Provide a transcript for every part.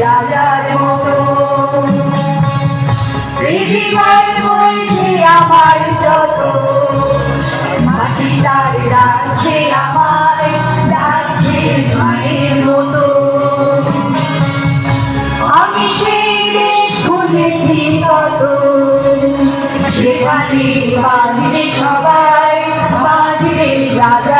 রাজার মতো। পৃথিবীর বইছে আমার যত। মাটি তার ডাকছে, আমার ডাকছে মায়ের মতো। আমি সেই দেশ খুঁজেছি কত সেখানে বাঁধবে সবাই, বাঁধবে রাজার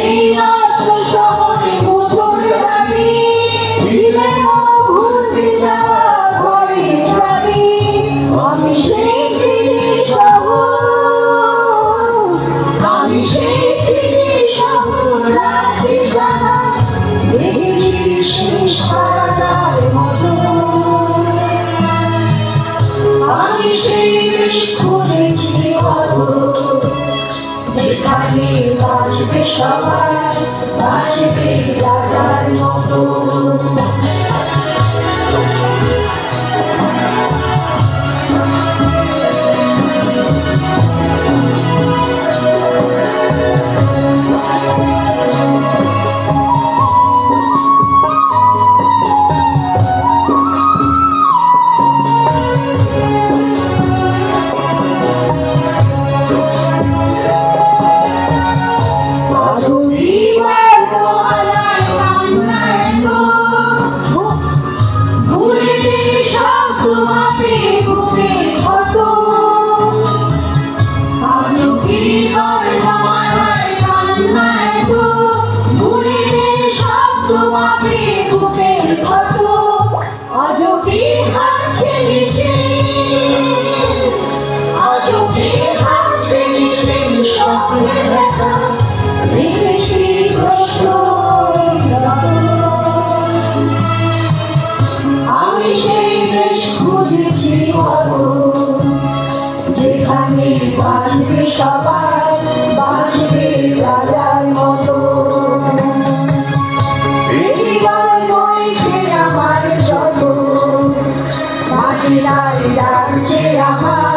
যেখানে বাঁচবে সবাই বাঁচবে রাজার মতো। comigo, বাঁচবে সবার বাঁচবে রাজার মতো। আমার যত মাটিরাই লাগছে আমার।